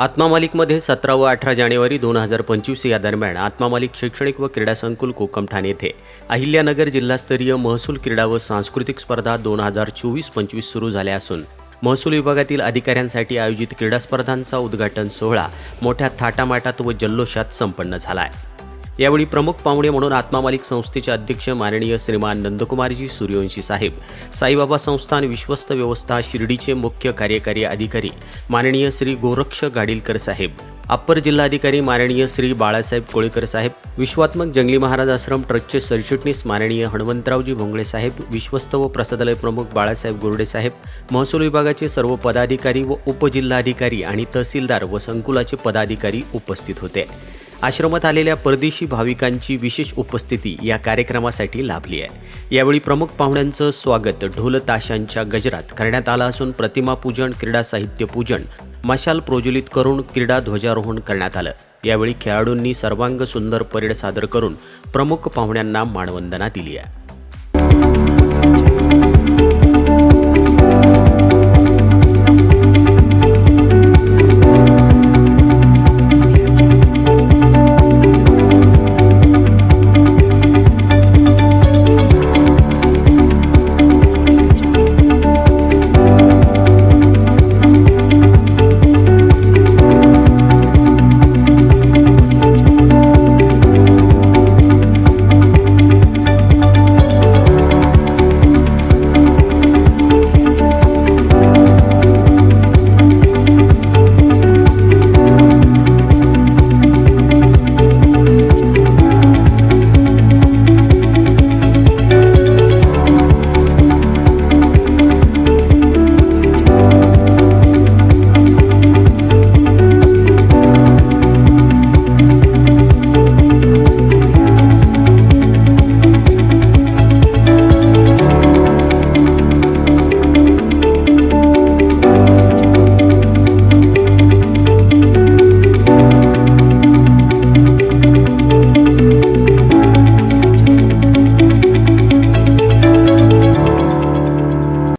आत्मा मालिकमध्ये सतरा व अठरा जानेवारी दोन हजार पंचवीस या दरम्यान आत्मा मालिक शैक्षणिक व क्रीडा संकुल कोकमठाण येथे. अहिल्यानगर जिल्हास्तरीय महसूल क्रीडा व सांस्कृतिक स्पर्धा दोन हजार चोवीस पंचवीस सुरू झाल्या असून महसूल विभागातील अधिकाऱ्यांसाठी आयोजित क्रीडा स्पर्धांचा उद्घाटन सोहळा मोठ्या थाटामाटात व जल्लोषात संपन्न झाला आहे. यावेळी प्रमुख पाहुणे म्हणून आत्मामालिक संस्थेचे अध्यक्ष माननीय श्रीमान नंदकुमारजी सूर्यवंशी साहेब साईबाबा संस्थान विश्वस्त व्यवस्था शिर्डीचे मुख्य कार्यकारी अधिकारी माननीय श्री गोरक्ष गाडीलकर साहेब अप्पर जिल्हाधिकारी माननीय श्री बाळासाहेब कोळीकर साहेब विश्वात्मक जंगली महाराज आश्रम ट्रस्टचे सरचिटणीस माननीय हणमंतरावजी भोंगळे साहेब विश्वस्त व प्रसादालय प्रमुख बाळासाहेब गोरडे साहेब महसूल विभागाचे सर्व पदाधिकारी व उपजिल्हाधिकारी आणि तहसीलदार व संकुलाचे पदाधिकारी उपस्थित होते. आश्रमात आलेल्या परदेशी भाविकांची विशेष उपस्थिती या कार्यक्रमासाठी लाभली आहे. यावेळी प्रमुख पाहुण्यांचं स्वागत ढोलताशांच्या गजरात करण्यात आलं असून प्रतिमा पूजन क्रीडा साहित्य पूजन मशाल प्रोज्वलित करून क्रीडा ध्वजारोहण करण्यात आलं. यावेळी खेळाडूंनी सर्वांग सुंदर परेड सादर करून प्रमुख पाहुण्यांना मानवंदना दिली आहे.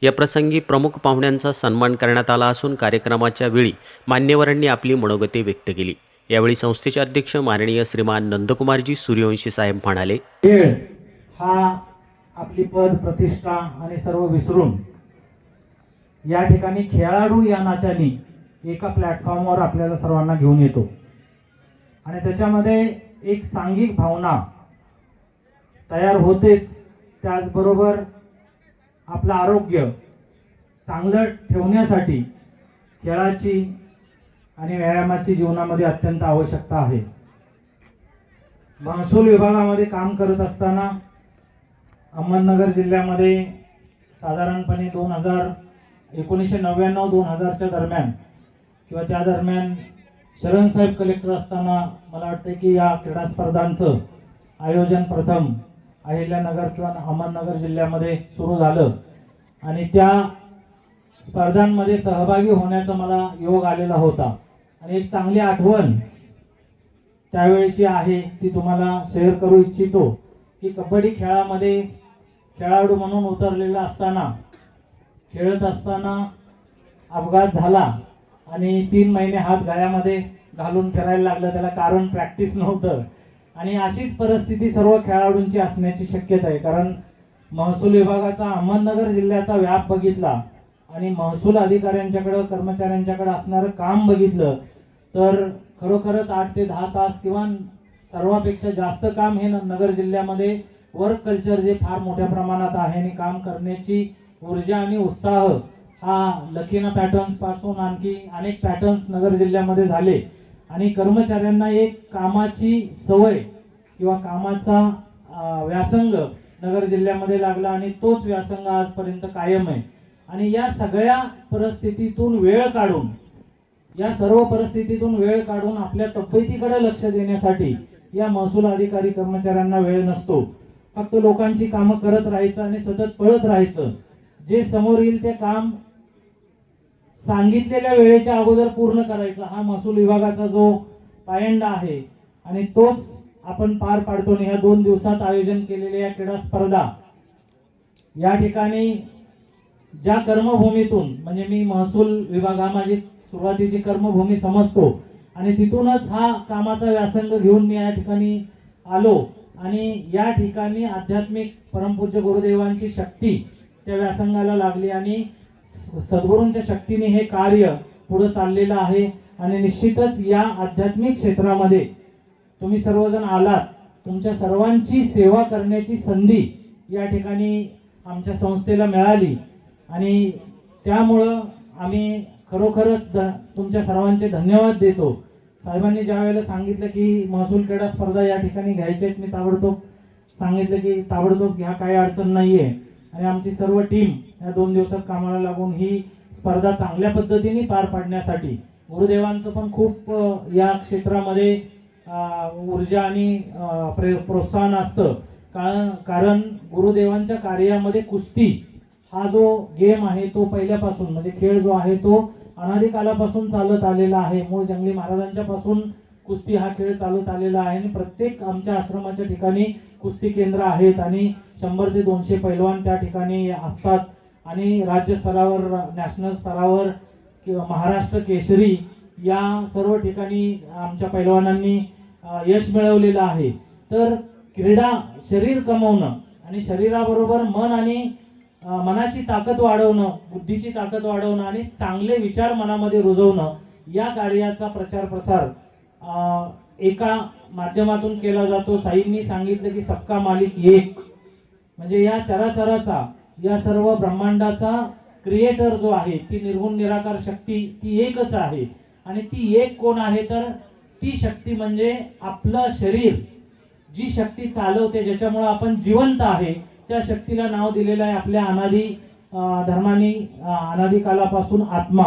या प्रसंगी प्रमुख पाहुण्यांचा सन्मान करण्यात आला असून कार्यक्रमाच्या वेळी मान्यवरांनी आपली मनोगते व्यक्त केली. यावेळी संस्थेचे अध्यक्ष माननीय श्रीमान नंदकुमारजी सूर्यवंशी साहेब म्हणाले हा आपली पद प्रतिष्ठा आणि सर्व विसरून या ठिकाणी खेळाडू या नात्याने एका प्लॅटफॉर्मवर आपल्याला सर्वांना घेऊन येतो. आणि त्याच्यामध्ये एक सांघिक भावना तयार होतेच. त्याचबरोबर आपलं आरोग्य चांगलं ठेवण्यासाठी खेळाची आणि व्यायामाची जीवनामध्ये अत्यंत आवश्यकता आहे. महसूल विभागामध्ये काम करत असताना अहमदनगर जिल्ह्यामध्ये साधारणपणे दोन हजार एकोणीसशे नव्याण्णव दोन हजारच्या दरम्यान किंवा त्या दरम्यान शरण साहेब कलेक्टर असताना मला वाटतं की या क्रीडा स्पर्धांचं आयोजन प्रथम अहिल्यानगर किंवा अहमदनगर जिल्ह्यामध्ये सुरू झालं. आणि त्या स्पर्धांमध्ये सहभागी होण्याचा मला योग आलेला होता. आणि एक चांगली आठवण त्यावेळेची आहे ती तुम्हाला शेअर करू इच्छितो की कबड्डी खेळामध्ये खेळाडू म्हणून उतरलेला असताना खेळत असताना अपघात झाला आणि तीन महिने हात गळ्यामध्ये घालून फिरायला लागलं. त्याला कारण प्रॅक्टिस नव्हतं. आणि अशीच परिस्थिती सर्व खेळाडूंची असण्याची शक्यता आहे. कारण महसूल विभागाचा अहमदनगर जिल्ह्याचा व्याप बघितला आणि महसूल अधिकाऱ्यांच्याकडं कर्मचाऱ्यांच्याकडं असणारं काम बघितलं तर खरोखरच आठ ते दहा तास किंवा सर्वापेक्षा जास्त काम हे न- नगर जिल्ह्यामध्ये वर्क कल्चर जे फार मोठ्या प्रमाणात आहे आणि काम करण्याची ऊर्जा आणि उत्साह हा लखीना पॅटर्न्सपासून आणखी अनेक पॅटर्न्स नगर जिल्ह्यामध्ये झाले. आणि कर्मचाऱ्यांना एक कामाची सवय किंवा कामाचा व्यासंग नगर जिल्ह्यामध्ये लागला आणि तोच व्यासंग आजपर्यंत कायम आहे. आणि या सगळ्या परिस्थितीतून वेळ काढून या सर्व परिस्थितीतून वेळ काढून आपल्या तब्येतीकडे लक्ष देण्यासाठी या महसूल अधिकारी कर्मचाऱ्यांना वेळ नसतो. फक्त लोकांची कामं करत राहायचं आणि सतत पळत राहायचं. जे समोर येईल ते काम सांगितलेल्या वेळेच्या अगोदर पूर्ण करायचा. हा महसूल विभागाचा जो पायंडा आहे आणि तोच आपण पार पाडतो आणि ह्या दोन दिवसात आयोजन केलेल्या या क्रीडा स्पर्धा. या ठिकाणी ज्या कर्मभूमीतून म्हणजे मी महसूल विभागा माझी सुरुवातीची कर्मभूमी समजतो आणि तिथूनच हा कामाचा व्यासंग घेऊन मी या ठिकाणी आलो आणि या ठिकाणी आध्यात्मिक परमपूज्य गुरुदेवांची शक्ती त्या व्यासंगाला लागली आणि सद्गुरूंच्या शक्तीने हे कार्य पुढे चाललेलं आहे आणि निश्चितच या आध्यात्मिक क्षेत्रामध्ये तुम्ही सर्वजण आलात. तुमच्या सर्वांची सेवा करण्याची संधी या ठिकाणी आमच्या संस्थेला मिळाली. आणि त्यामुळं आम्ही खरोखरच ध तुमच्या सर्वांचे धन्यवाद देतो. साहेबांनी ज्या वेळेला सांगितलं की महसूल क्रीडा स्पर्धा या ठिकाणी घ्यायच्या आहेत मी ताबडतोब सांगितलं की ताबडतोब घ्या काही अडचण नाही आहे आणि आमची सर्व टीम या दोन दिवसात कामाला लागून ही स्पर्धा चांगल्या पद्धतीने पार पाडण्यासाठी गुरुदेवांचं पण खूप या क्षेत्रामध्ये ऊर्जा आणि प्रे- प्रोत्साहन असतं. कारण कारण गुरुदेवांच्या कार्यामध्ये कुस्ती हा जो गेम आहे तो पहिल्यापासून म्हणजे खेळ जो आहे तो अनादिकालापासून चालत आलेला आहे. मूळ जंगली महाराजांच्या पासून कुस्ती हा खेळ चालत आलेला आहे आणि प्रत्येक आमच्या आश्रमाच्या ठिकाणी कुस्ती केंद्र आहेत आणि शंभर ते दोनशे पैलवान त्या ठिकाणी असतात. आणि राज्य स्तरावर नॅशनल स्तरावर किंवा महाराष्ट्र केसरी या सर्व ठिकाणी आमच्या पैलवानांनी यश मिळवलेलं आहे. तर क्रीडा शरीर कमवणं आणि शरीराबरोबर मन आणि मनाची ताकद वाढवणं बुद्धीची ताकद वाढवणं आणि चांगले विचार मनामध्ये रुजवणं या कार्याचा प्रचार प्रसार एका माध्यमातून केला जातो. साईंनी सांगितलं की सबका मालिक एक. म्हणजे या चराचराचा या सर्व ब्रह्मांडाचा क्रिएटर जो आहे ती निर्गुण निराकार शक्ती ती एकच आहे. आणि ती एक कोण आहे तर ती शक्ती म्हणजे आपलं शरीर. जी शक्ती चालवते ज्याच्यामुळं आपण जिवंत आहे त्या शक्तीला नाव दिलेलं आहे आपल्या अनादी धर्मानी अनादिकालापासून अनादी कालापासून आत्मा.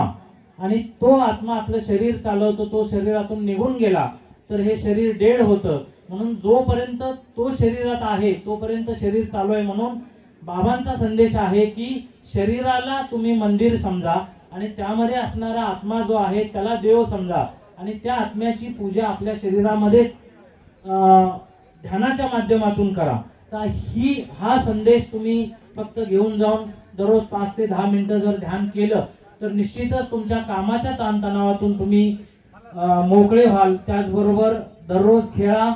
आणि तो आत्मा आपलं शरीर चालवतो तो शरीरातून निघून गेला तर हे शरीर डेड होतं. म्हणून जोपर्यंत तो शरीरात आहे तोपर्यंत शरीर चालू आहे. म्हणून बाबांचा संदेश आहे की शरीराला तुम्ही मंदिर समजा आणि त्यामध्ये असणारा आत्मा जो आहे त्याला देव समजा. आणि त्या आत्म्याची पूजा आपल्या शरीरामध्येच ध्यानाच्या माध्यमातून करा. तर ही हा संदेश तुम्ही फक्त घेऊन जाऊन दररोज पाच ते दहा मिनिटं जर ध्यान केलं तर निश्चितच तुमच्या कामाच्या ताणतणावातून तुम्ही मोकळे व्हाल. त्याचबरोबर दररोज खेळा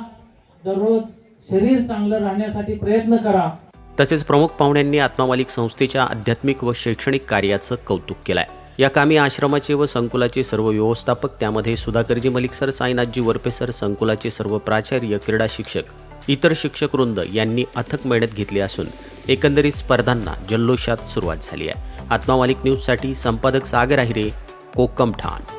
दररोज शरीर चांगलं राहण्यासाठी प्रयत्न करा. तसेच प्रमुख पाहुण्यांनी आत्मामालिक संस्थेच्या आध्यात्मिक व शैक्षणिक कार्याचं कौतुक केलंय. या कामी आश्रमाचे व संकुलाचे सर्व व्यवस्थापक त्यामध्ये सुधाकरजी मलिक सर साईनाथजी वरपे सर संकुलाचे सर्व प्राचार्य क्रीडा शिक्षक इतर शिक्षक वृंद यांनी अथक मेहनत घेतली असून एकंदरीत स्पर्धांना जल्लोषात सुरुवात झाली आहे. आत्मामालिक न्यूजसाठी संपादक सागर आहिरे कोकम ठाण.